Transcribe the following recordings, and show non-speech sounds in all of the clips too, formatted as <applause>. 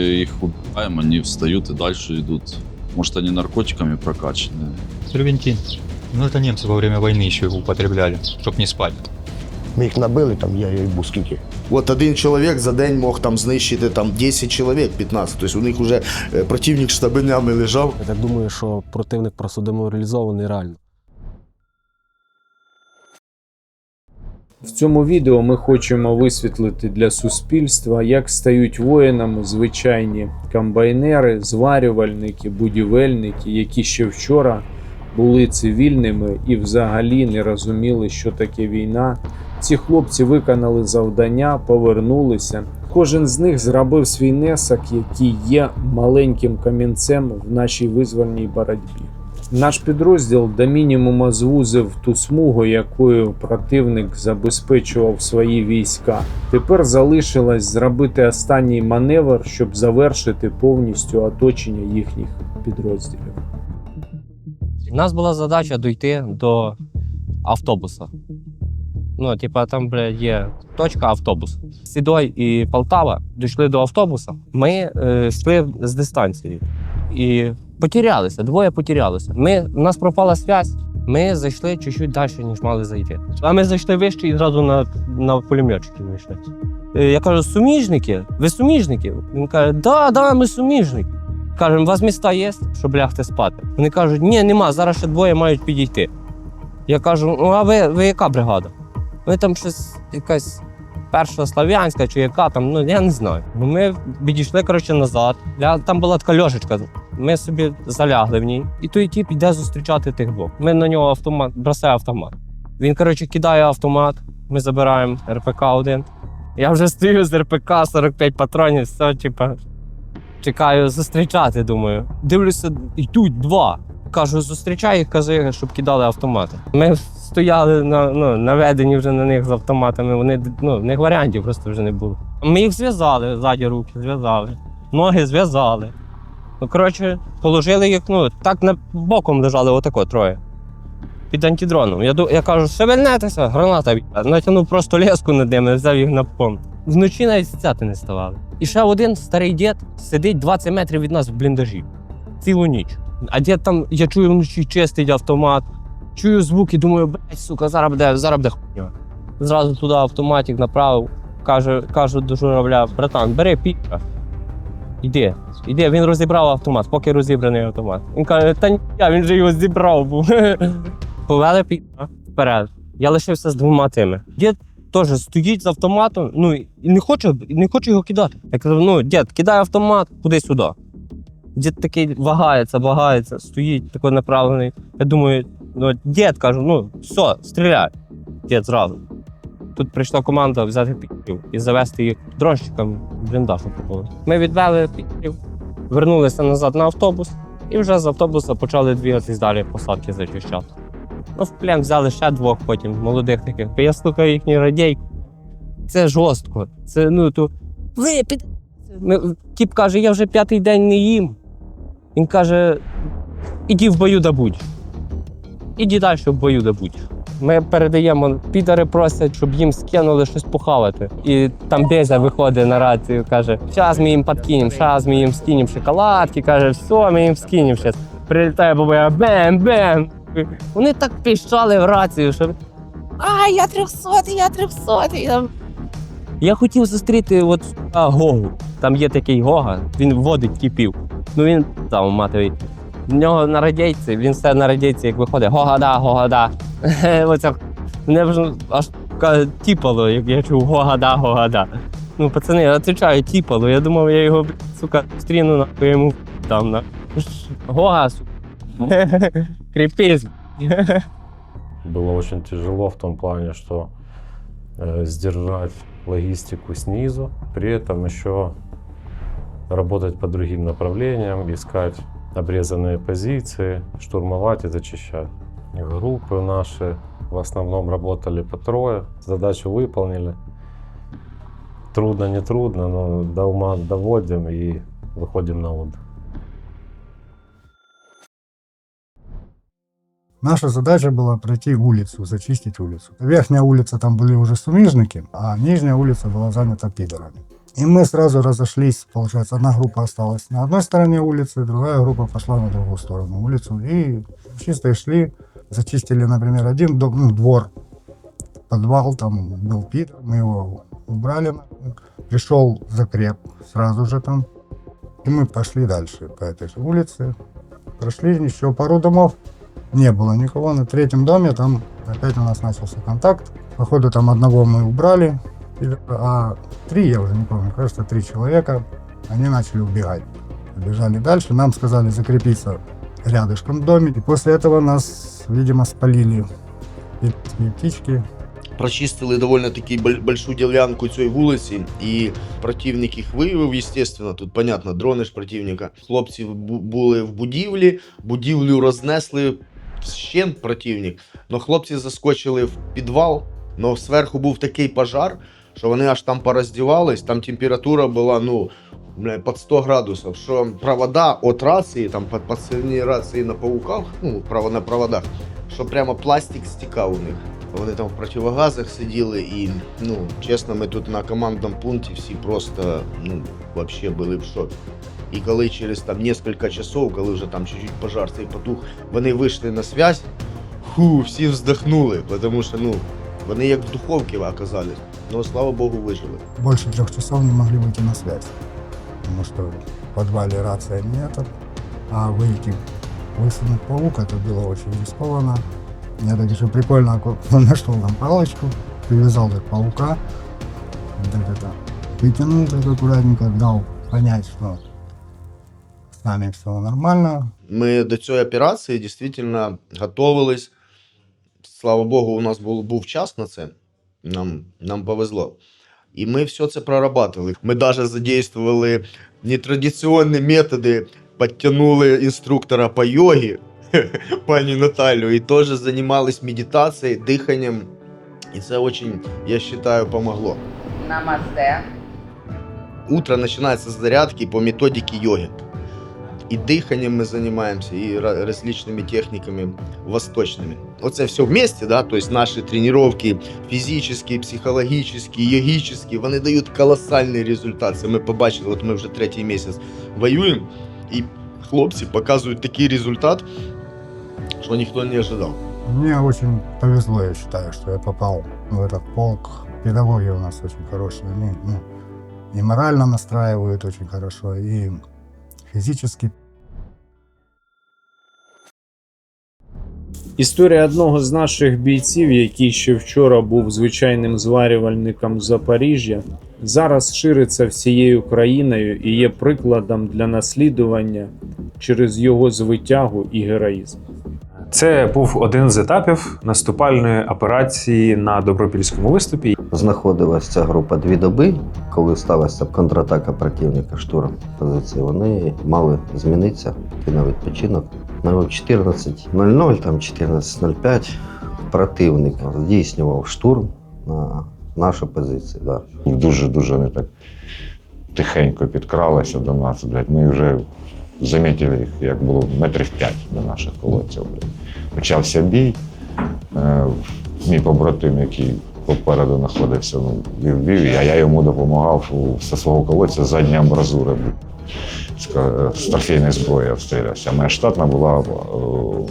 их убиваем, они встают и дальше идут. Может, они наркотиками прокачаны. Сервентин. Ну это немцы во время войны еще его употребляли, чтобы не спать. Ми їх набили, там я їбу скільки. От один чоловік за день мог там знищити там 10 чоловік, 15. Тобто у них вже е, противник штабенями лежав. Я так думаю, що противник просто деморалізований реально. В цьому відео ми хочемо висвітлити для суспільства, як стають воїнами звичайні комбайнери, зварювальники, будівельники, які ще вчора були цивільними і взагалі не розуміли, що таке війна. Ці хлопці виконали завдання, повернулися. Кожен з них зробив свій несок, який є маленьким камінцем в нашій визвольній боротьбі. Наш підрозділ до мінімума звузив ту смугу, якою противник забезпечував свої війська. Тепер залишилось зробити останній маневр, щоб завершити повністю оточення їхніх підрозділів. У нас була задача дійти до автобуса. Ну, типа, там, бля, є точка автобус. Сідой і Полтава дійшли до автобуса. Ми е, йшли з дистанції і потерялися, двоє потерялися. Ми, у нас пропала зв'язь. Ми зайшли чуть-чуть далі, ніж мали зайти. А ми зайшли вище і зразу на, на пулеметчики вийшли. Е, Я кажу, суміжники? Ви суміжники? Він каже, да, да, ми суміжники. Кажемо, у вас міста є, щоб лягти спати. Вони кажуть, ні, нема, зараз ще двоє мають підійти. Я кажу, ну а ви, ви яка бригада? Ви там щось якась перша слав'янська чи яка там, ну я не знаю. Ну, ми відійшли коротше назад. Я, там була така льошечка. Ми собі залягли в ній, і той тіп йде зустрічати тих двох. Ми на нього автомат, бросає автомат. Він, коротше, кидає автомат, ми забираємо РПК один. Я вже стою з РПК 45 патронів, все, типа, чекаю зустрічати, думаю. Дивлюся, йдуть два. Кажу, зустрічай їх, кажи, щоб кидали автомати. Ми стояли на, ну, наведені вже на них з автоматами. Вони ну, в них варіантів просто вже не було. Ми їх зв'язали ззаді руки, зв'язали, ноги зв'язали. Ну, коротше, положили їх, ну, так на боком лежали отако троє. Під антидроном. Я, я кажу, шевельнетеся, граната б'є. Натягнув просто леску над ними, взяв їх на понт. Вночі навіть стяти не ставали. І ще один старий дід сидить 20 метрів від нас в бліндажі. Цілу ніч. А дід там, я чую вночі чистить автомат, чую звуки, думаю, блядь, сука, зараз буде, зараз буде хуйня. Зразу туди автоматик направив, каже, кажу до журавля, братан, бери піка. Іди, іди, він розібрав автомат, поки розібраний автомат. Він каже, та ні, він же його зібрав був. <laughs> Повели піка вперед. Я лишився з двома тими. Дід теж стоїть з автоматом, ну і не хоче, не хоче його кидати. Я кажу, ну, дід, кидай автомат, куди сюди. Дід такий вагається, вагається, стоїть такий направлений. Я думаю, ну, дід кажу, ну все, стріляй. Дід зразу. Тут прийшла команда взяти піків і завести їх дронщикам бліндаж попали. Ми відвели піків, вернулися назад на автобус, і вже з автобуса почали двигатись далі посадки зачищати. Ну, в плен взяли ще двох потім молодих таких. Я слухаю їхній радій. Це жорстко. Це ну то. Ви під. Тіп каже, я вже п'ятий день не їм. Він каже: іди в бою добудь. Іди далі в бою добудь. Ми передаємо, підари просять, щоб їм скинули щось похавати. І там Безя виходить на рацію, каже: зараз ми їм подкинемо, зараз ми їм скинемо шоколадки, каже, все, ми їм скинемо зараз. Прилітає бабуя, бем-бем. Вони так піщали в рацію, що. А, я трьохсотий, я трьохсотий. Я хотів зустріти от Гогу. Там є такий Гога, він водить кипів. Ну він там матовий. В нього на радійці, він все на радійці, як виходить, гогада, гогада. <laughs> Оце мене вже аж ка- тіпало, як я чув гогада, гогада. Ну, пацани, я відповідаю, тіпало. Я думав, я його, блядь, сука, стріну нахуй йому там на. Гога, сука. <laughs> Кріпись. Было очень тяжело в том плане, что э, сдержать логистику снизу, при этом еще работать по другим направлениям, искать обрезанные позиции, штурмовать и зачищать. Группы наши в основном работали по трое, задачу выполнили. Трудно, не трудно, но до ума доводим и выходим на отдых. Наша задача была пройти улицу, зачистить улицу. Верхняя улица там были уже сумижники, а нижняя улица была занята пидорами. И мы сразу разошлись, получается, одна группа осталась на одной стороне улицы, другая группа пошла на другую сторону улицу. И чисто шли, зачистили, например, один дом, ну, двор, подвал, там был Питер, мы его убрали. Пришел закреп сразу же там. И мы пошли дальше по этой же улице. Прошли еще пару домов, не было никого. На третьем доме там опять у нас начался контакт. Походу там одного мы убрали, а три, я уже не помню, кажется, три человека, они начали убегать. Бежали дальше, нам сказали закрепиться рядышком в доме. И после этого нас, видимо, спалили и птички. Прочистили довольно таки большую ділянку цієї вулиці, і противник їх виявив, естественно. Тут понятно, дрони ж противника. Хлопці були в будівлі, будівлю рознесли вщент противник. Но хлопці заскочили в підвал, но зверху був такий пожар, що вони аж там пороздівались, там температура була, ну. Під 100 градусів, що провода від рації, там під підсильні рації на пауках, ну, право на проводах, що прямо пластик стікав у них. Вони там в противогазах сиділи, і ну чесно, ми тут на командному пункті всі просто ну вообще були в шокі. І коли через там кілька часов, коли вже там чуть-чуть пожар цей потух, вони вийшли на связь, ху, всі вздохнули, тому що ну вони як в духовці оказались Ну слава Богу, вижили. Больше трех часов не могли выйти на связь. Потому что в подвале рация нет. А выйти, высунуть паук, это было очень рискованно. Я так еще прикольно аку- <laughs> нашел там палочку, привязал так паука, так это, вытянул так аккуратненько, дал понять, что с нами все нормально, Ми до цієї операції дійсно готувались. Слава Богу, у нас був, був час на це. Нам, нам повезло. І ми все це прорабатывали. Ми навіть задействували нетрадиційні методи, підтягнули інструктора по йогі, <laughs> пані Наталю, і теж займалися медитацією, диханням. І це дуже, я вважаю, помогло. Намасте. Утро починається з зарядки по методике йоги. І диханням ми займаємося, і ра- различними техніками восточними. Оце все вместе, да, то есть наші тренування фізичні, психологічні, йогічні, вони дають колосальний результат. Це ми побачили, от ми вже третій місяць воюємо, і хлопці показують такий результат, що ніхто не ожидав. Мне очень повезло, я считаю, что я попал в этот полк. Педагоги у нас очень хорошие. Они ну, и морально настраивают очень хорошо, и физически. Історія одного з наших бійців, який ще вчора був звичайним зварювальником Запоріжжя, зараз шириться всією країною і є прикладом для наслідування через його звитягу і героїзм. Це був один з етапів наступальної операції на добропільському виступі. Знаходилася ця група дві доби, коли сталася контратака противника штурм позиції. Вони мали змінитися і на відпочинок. На 14.00, там 14.05 противник здійснював штурм на нашу позицію. Да. Дуже-дуже вони так тихенько підкралися до нас. Блядь. Ми вже замітили їх, як було метрів п'ять до наших колодців. Почався бій. Е, мій побратим, який попереду знаходився, ну, вів, вів, а я йому допомагав зі свого колодця задня амбразура. блядь. З, трофейної зброї обстрілявся. Моя штатна була е,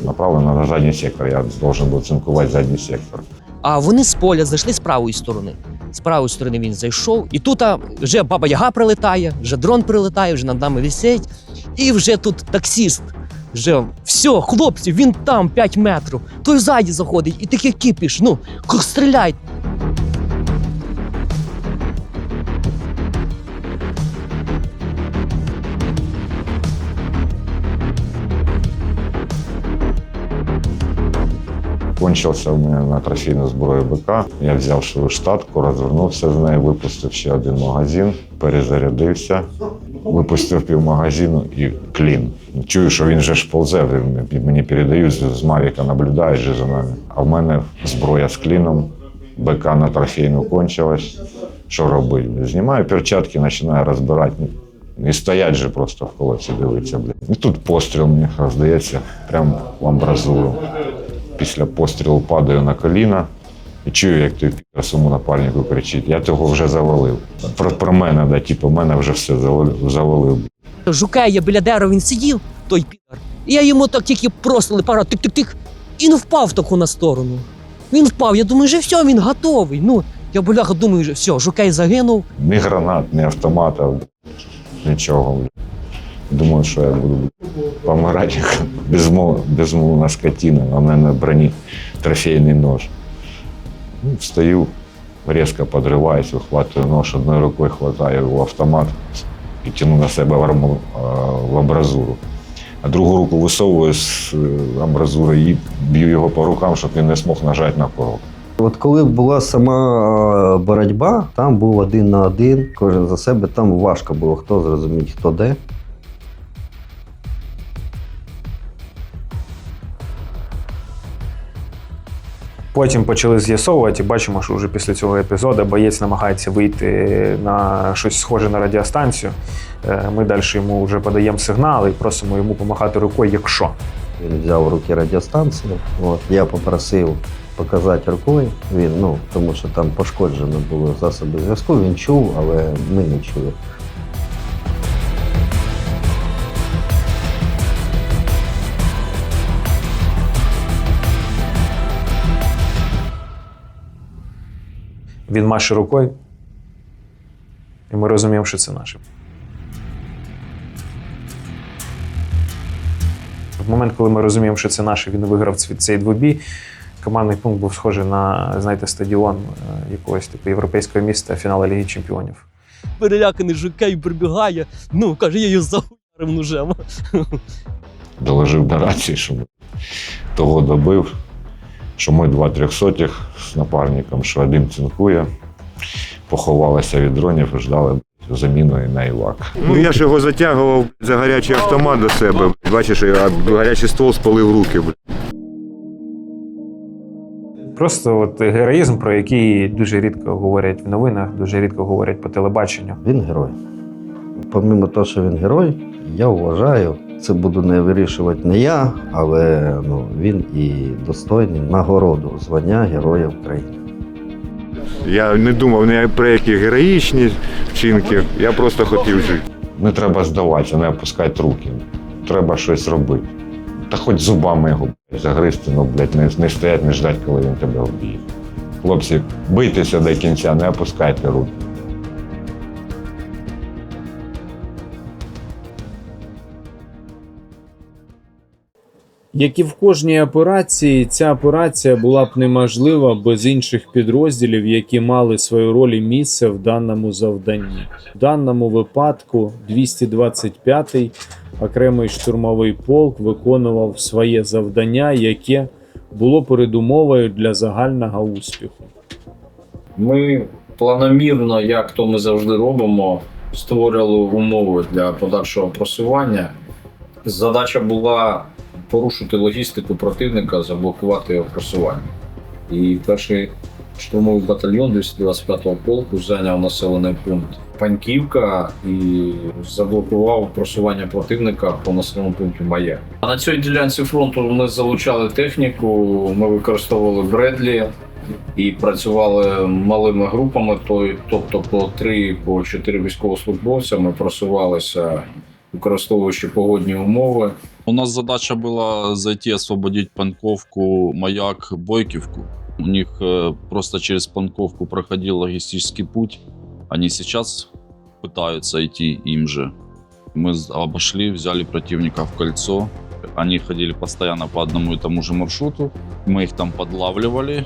направлена на задній сектор. Я должен був цинкувати задній сектор. А вони з поля зайшли з правої сторони. З правої сторони він зайшов, і тут а, вже баба Яга прилетає, вже дрон прилетає, вже над нами висить. І вже тут таксіст. Вже все, хлопці, він там 5 метрів. Той ззаді заходить, і такий кипіш. Ну, стріляй. Кончився в мене на трофейну зброю БК. Я взяв свою штатку, розвернувся з нею, випустив ще один магазин, перезарядився, випустив півмагазину і клін. Чую, що він вже ж ползе, мені передають з Мавіка, наблюдають же за нами. А в мене зброя з кліном, БК на трофейну кончилась. Що робити? Знімаю перчатки, починаю розбирати. І стоять же просто в колодці, дивиться. Блядь. І тут постріл мені роздається прямо в амбразуру. Після пострілу падаю на коліна, І чую, як той пі***а своєму напарнику кричить, я того вже завалив. Про, про мене, да, типу, мене вже все завалив. Жука я біля дерева, він сидів, той підар. І я йому так тільки просто пара тик-тик-тик, і він впав таку на сторону. Він впав, я думаю, вже все, він готовий. Ну, я бляха думаю, вже все, жукей загинув. Ні гранат, ні автомата, нічого. Бля. Думав, що я буду помирати безмов, безмовна скотина, а в мене на броні трофейний нож. Ну, встаю, різко подриваюсь, вихватую нож, одною рукою хватаю його автомат і тяну на себе в, арму, в амбразуру. А другу руку висовую з е, амбразури і б'ю його по рукам, щоб він не змог нажати на курок. От коли була сама боротьба, там був один на один, кожен за себе, там важко було хто зрозуміти, хто де. Потім почали з'ясовувати бачимо, що вже після цього епізоду боєць намагається вийти на щось схоже на радіостанцію. Е, Ми далі йому вже подаємо сигнал і просимо йому допомагати рукою, якщо. Він взяв в руки радіостанцію. От, я попросив показати рукою. Він, ну, тому що там пошкоджено було засоби зв'язку. Він чув, але ми не чули. Він маше рукою, і ми розуміємо, що це наше. В момент, коли ми розуміємо, що це наше, він виграв цей двобій. Командний пункт був схожий на, знаєте, стадіон е, якогось типу європейського міста фіналу Ліги Чемпіонів. Переляканий жукей прибігає. Ну, каже, я його загуярив ножем. доложив до рації, що того добив, що ми два трьохсотих з напарником, що один цинкує, поховалися від дронів і ждали заміну на івак. Ну я ж його затягував за гарячий автомат до себе. Бачиш, а гарячий ствол спалив руки. Просто от героїзм, про який дуже рідко говорять в новинах, дуже рідко говорять по телебаченню. Він герой. Помимо того, що він герой, я вважаю, це буду не вирішувати не я, але ну, він і достойний нагороду звання Героя України. Я не думав ні про які героїчні вчинки. Я просто хотів жити. Не треба здаватися, не опускати руки. Треба щось робити. Та хоч зубами його блядь, загризти, ну, блядь, не, не стоять, не ждать, коли він тебе вб'є. Хлопці, бийтеся до кінця, не опускайте руки. Як і в кожній операції, ця операція була б неможлива без інших підрозділів, які мали свою роль і місце в даному завданні. В даному випадку 225-й окремий штурмовий полк виконував своє завдання, яке було передумовою для загального успіху. Ми планомірно, як то ми завжди робимо, створювали умови для подальшого просування. Задача була порушити логістику противника, заблокувати його просування. І перший штурмовий батальйон 225-го полку зайняв населений пункт Паньківка і заблокував просування противника по населеному пункті Має. А на цій ділянці фронту ми залучали техніку, ми використовували Бредлі і працювали малими групами, тобто по три, по чотири військовослужбовця. Ми просувалися, використовуючи погодні умови. У нас задача была зайти освободить Панковку, Маяк, Бойківку. У них э, просто через Панковку проходил логистический путь. Они сейчас пытаются идти им же. Мы з- обошли, взяли противника в кольцо. Они ходили постоянно по одному и тому же маршруту. Мы их там подлавливали,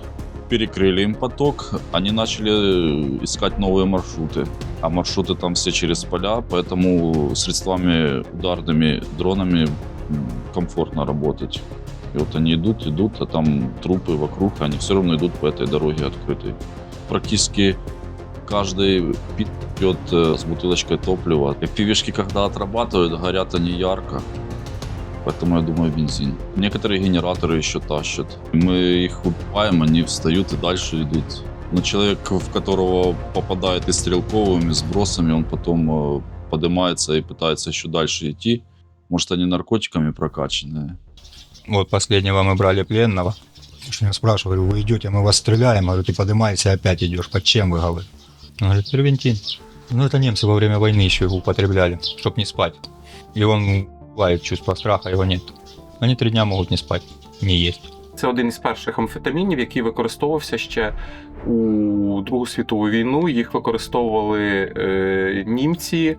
Перекрыли им поток. Они начали э, искать новые маршруты. А маршруты там все через поля, поэтому средствами ударными дронами комфортно работать. И вот они идут, идут, а там трупы вокруг, они все равно идут по этой дороге открытой. Практически каждый пьет э, с бутылочкой топлива. И пивишки, когда отрабатывают, горят они ярко. Поэтому я думаю бензин. Некоторые генераторы еще тащат. Мы их убиваем, они встают и дальше идут. Но человек, в которого попадает и стрелковыми сбросами, он потом э, поднимается и пытается еще дальше идти. Может, они наркотиками прокачанные. Вот последнего мы брали пленного. Что я спрашиваю, говорю, вы идете, мы вас стреляем, говорю, ты поднимаешься и опять идешь. Под чем вы, говорю? Он говорит, сервентин. Ну, это немцы во время войны еще его употребляли, чтобы не спать. И он бывает чувство страха, его нет. Они три дня могут не спать, не есть. Це один із перших амфетамінів, який використовувався ще у Другу світову війну. Їх використовували е, німці.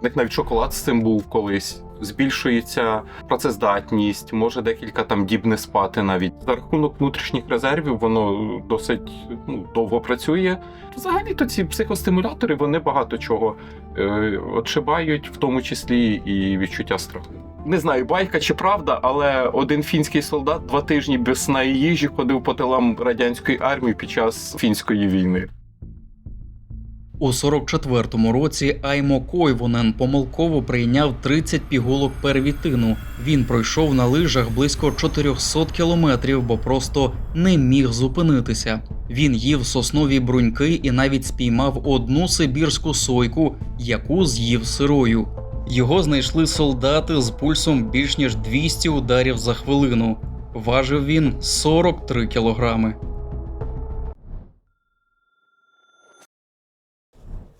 У них навіть шоколад з цим був колись. Збільшується працездатність, може декілька там діб не спати навіть. За рахунок внутрішніх резервів воно досить ну, довго працює. Взагалі-то ці психостимулятори вони багато чого е, отшибають, в тому числі і відчуття страху. Не знаю, байка чи правда, але один фінський солдат два тижні без сна і їжі ходив по тилам радянської армії під час фінської війни. У 44-му році Аймо Койвонен помилково прийняв 30 пігулок первітину. Він пройшов на лижах близько 400 кілометрів, бо просто не міг зупинитися. Він їв соснові бруньки і навіть спіймав одну сибірську сойку, яку з'їв сирою. Його знайшли солдати з пульсом більш ніж 200 ударів за хвилину. Важив він 43 кілограми.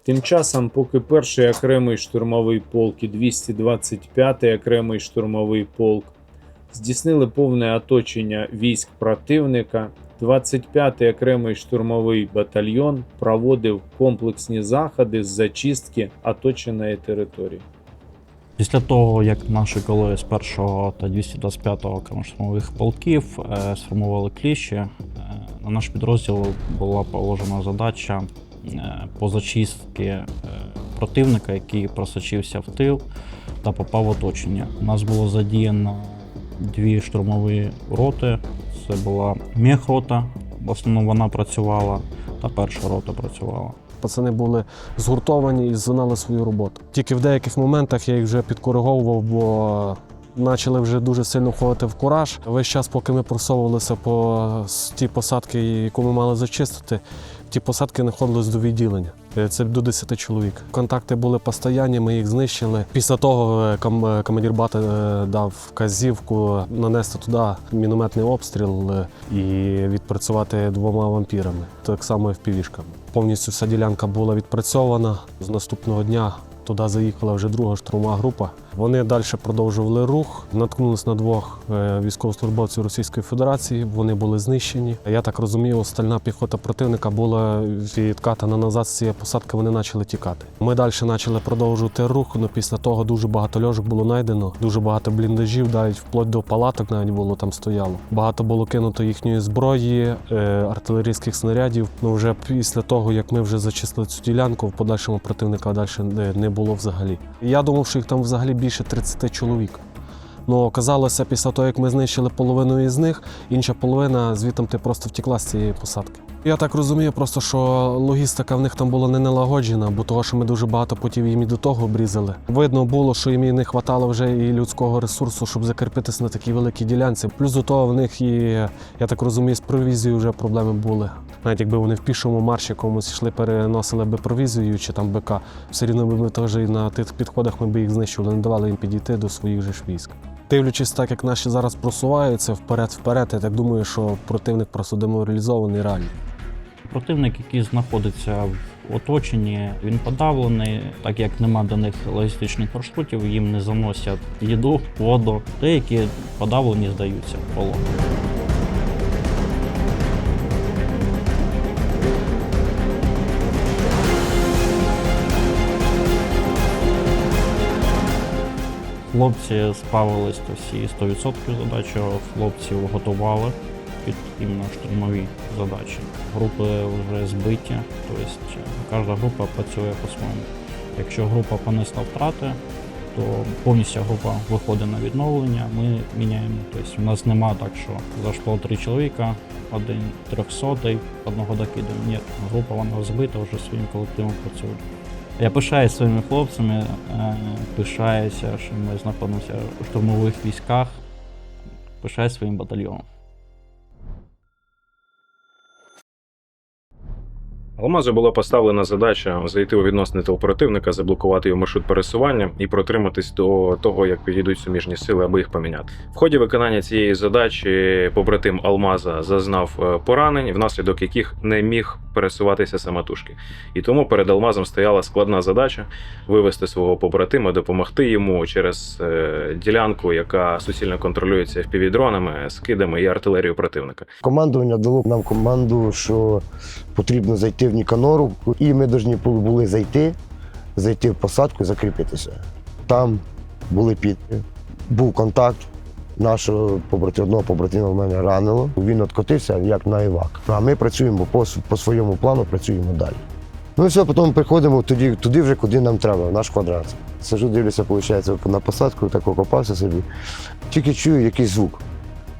Тим часом, поки перший окремий штурмовий полк і 225-й окремий штурмовий полк здійснили повне оточення військ противника, 25-й окремий штурмовий батальйон проводив комплексні заходи з зачистки оточеної території. Після того, як наші колеги з 1 та 225 окремо штурмових полків е, сформували кліщі, е, на наш підрозділ була положена задача е, по зачистці е, противника, який просочився в тил та попав в оточення. У нас було задіяно дві штурмові роти. Це була мехрота, в основному вона працювала, та перша рота працювала. Пацани були згуртовані і знали свою роботу. Тільки в деяких моментах я їх вже підкориговував, бо почали вже дуже сильно входити в кураж. Весь час, поки ми просовувалися по тій посадки, яку ми мали зачистити, ті посадки знаходились до відділення. Е, Це до 10 чоловік. Контакти були постійні, ми їх знищили. Після того е, ком- е, командир бати дав вказівку нанести туди мінометний обстріл і відпрацювати двома вампірами, так само і впівішками. Повністю вся ділянка була відпрацьована. З наступного дня туди заїхала вже друга штурмова група. Вони далі продовжували рух, наткнулись на двох е, військовослужбовців Російської Федерації. Вони були знищені. Я так розумію, остальна піхота противника була відкатана назад з цієї посадки. Вони почали тікати. Ми далі почали продовжувати рух. але після того дуже багато льожок було знайдено, дуже багато бліндажів, навіть вплоть до палаток навіть було там стояло. Багато було кинуто їхньої зброї, е, артилерійських снарядів. Ну вже після того, як ми вже зачислили цю ділянку, в подальшому противника далі не, не було взагалі. Я думав, що їх там взагалі більше 30 чоловік. Ну, оказалося, після того, як ми знищили половину із них, інша половина звітом ти просто втекла з цієї посадки. Я так розумію, просто що логістика в них там була не налагоджена, бо того, що ми дуже багато путів їм і до того обрізали. Видно було, що їм і не вистачало вже і людського ресурсу, щоб закріпитися на такій великій ділянці. Плюс до того в них і, я так розумію, з провізією вже проблеми були. Навіть якби вони в пішому марші комусь йшли, переносили би провізію чи там БК, все рівно би ми теж і на тих підходах ми б їх знищували, не давали їм підійти до своїх же ж військ. Дивлячись так, як наші зараз просуваються вперед-вперед, я так думаю, що противник просто деморалізований реально. Противник, який знаходиться в оточенні, він подавлений, так як нема до них логістичних маршрутів, їм не заносять їду, воду. Деякі подавлені здаються в полон. Хлопці справились всі 100% задачі, хлопців готували під іменно штурмові задачі. Групи вже збиті, тобто кожна група працює по-своєму. Якщо група понесла втрати, то повністю група виходить на відновлення, ми міняємо. Тобто у нас нема так, що зайшло три чоловіка, один трьохсотий, одного докидаємо. Ні, група вона збита, вже своїм колективом працює. Я пишаюсь своїми хлопцями, е, пишаюся, що ми знаходимося у штурмових військах, пишаюсь своїм батальйоном. Алмазу була поставлена задача зайти у відносини тил противника, заблокувати його маршрут пересування і протриматись до того, як підійдуть суміжні сили, аби їх поміняти. В ході виконання цієї задачі побратим Алмаза зазнав е, поранень, внаслідок яких не міг пересуватися самотужки. І тому перед Алмазом стояла складна задача вивести свого побратима, допомогти йому через е, ділянку, яка суцільно контролюється FPV-дронами, скидами і артилерією противника. Командування дало нам команду, що потрібно зайти в Ніканору, і ми повинні були зайти, зайти в посадку і закріпитися. Там були підки, був контакт. Нашого побратима, одного побратима в мене ранило. Він відкотився як на івак. А ми працюємо по, по своєму плану, працюємо далі. Ну і все, потім приходимо туди, туди вже, куди нам треба, в наш квадрат. Сижу, дивлюся, виходить, на посадку, так окопався собі. Тільки чую якийсь звук,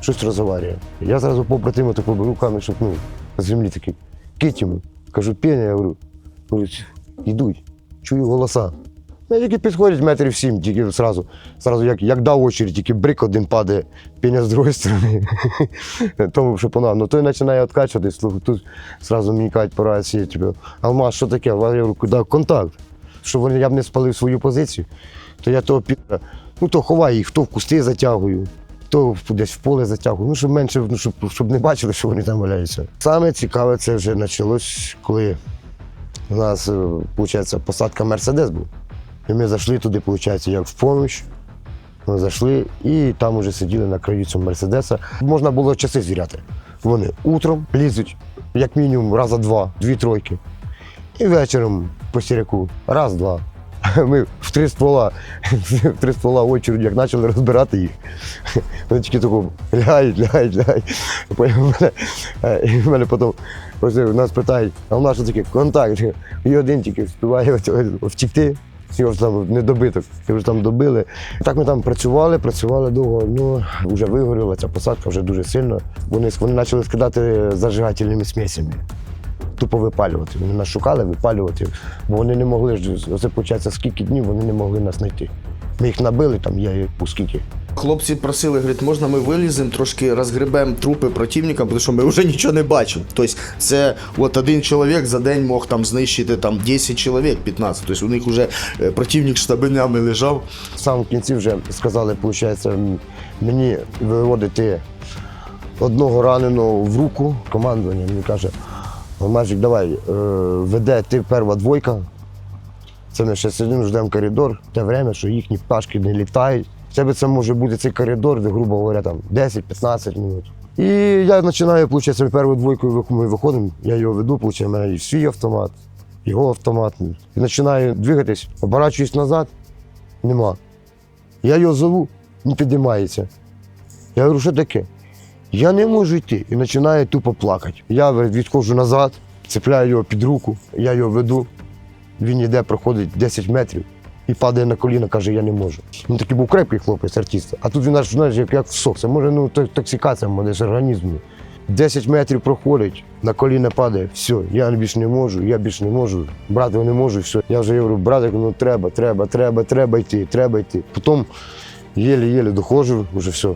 щось розговорює. Я зразу побратима таку беру камінь, щоб ну, з землі такий. Кить йому. Кажу, пеня, я говорю. Говорить, йдуть, чую голоса. Ну, тільки підходять метрів сім, тільки зразу, зразу як, як дав очередь, тільки брик один падає, пеня з другої сторони. <laughs> Тому що пона. Ну той починає відкачувати, слухай, тут зразу мені кажуть по рації, типу, Алмаз, що таке? Я говорю, куди контакт. Щоб вони, я б не спалив свою позицію, то я того піда, ну то ховаю їх, то в кусти затягую, то десь в поле затягую. Ну, щоб менше, ну, щоб, щоб не бачили, що вони там валяються. Саме цікаве, це вже почалось, коли у нас, виходить, посадка Мерседес був. І ми зайшли туди, виходить, як в поміч. Ми зайшли і там вже сиділи на краю цього Мерседеса. Можна було часи звіряти. Вони утром лізуть, як мінімум, раза два, дві тройки. І вечором по сіряку, раз-два. <laughs> Ми в три ствола, <laughs> в три ствола очередь, як почали розбирати їх. <laughs> Вони тільки тако лягають, лягають, лягають. Мене, е, і в мене потім нас питають, а в нас що таке контакт. І один тільки співає втікти. Його ж там недобиток, його ж там добили. Так ми там працювали, працювали довго. Ну вже вигоріла ця посадка вже дуже сильно. Вони, вони почали скидати зажигательними смесями. Тупо випалювати. Вони нас шукали, випалювати, бо вони не могли. Оце виходить, скільки днів вони не могли нас знайти. Ми їх набили, там я їх у скільки. Хлопці просили, говорять, можна ми виліземо, трошки розгребемо трупи противника, тому що ми вже нічого не бачимо. Тобто це от один чоловік за день мог там знищити там 10 чоловік, 15. Тобто у них вже е, противник штабинями лежав. В кінці вже сказали, виходить, мені виводити одного раненого в руку. Командування мені каже, Мажик, давай, е, веде ти перша двойка. Це ми ще сидимо, ждемо коридор, те время, що їхні пташки не літають. В тебе це може бути цей коридор, де, грубо говоря, там 10-15 минут. І я починаю, виходить, першу двойкою ми виходимо, я його веду, виходить, у мене і свій автомат, його автомат. І починаю двигатись, оборачуюсь назад, нема. Я його зову, не підіймається. Я говорю, що таке? Я не можу йти. І починаю тупо плакати. Я відходжу назад, цепляю його під руку, я його веду. Він йде, проходить 10 метрів і падає на коліна, каже, я не можу. Він такий був крепкий хлопець, артист. А тут він аж знаєш, як, як всох. Це може ну, то- токсикація може, з організму. 10 метрів проходить, на коліна падає, все, я більше не можу, я більше не можу, брат, я не можу, все. Я вже говорю, братику, ну треба, треба, треба, треба йти, треба йти. Потім єлі-єлі доходжу, вже все.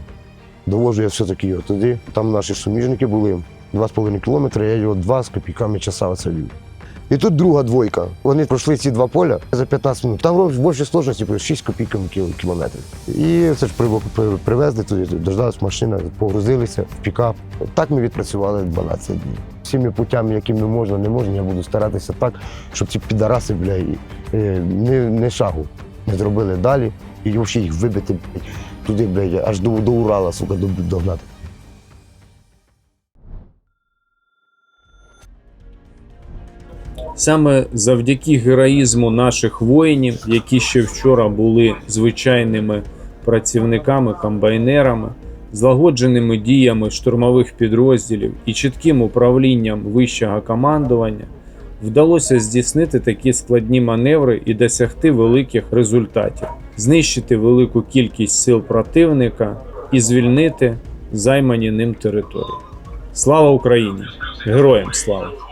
Довожу я все-таки його туди. Там наші суміжники були 2,5 кілометри, я його 2 з копійками часа оце вів. І тут друга двойка. Вони пройшли ці два поля за 15 минут. Там робиш більше сложності, типу, 6 копійками кілометрів. І це ж при- при- привезли туди, дождалась машина, погрузилися в пікап. Так ми відпрацювали 12 днів. Всіми путями, якими можна, не можна, я буду старатися так, щоб ці підараси, бля, е, не, не шагу не зробили далі. І взагалі їх вибити туди, блядь, аж до, до Урала, сука, до- догнати. Саме завдяки героїзму наших воїнів, які ще вчора були звичайними працівниками, комбайнерами, злагодженими діями штурмових підрозділів і чітким управлінням вищого командування, вдалося здійснити такі складні маневри і досягти великих результатів, знищити велику кількість сил противника і звільнити займані ним території. Слава Україні! Героям слава!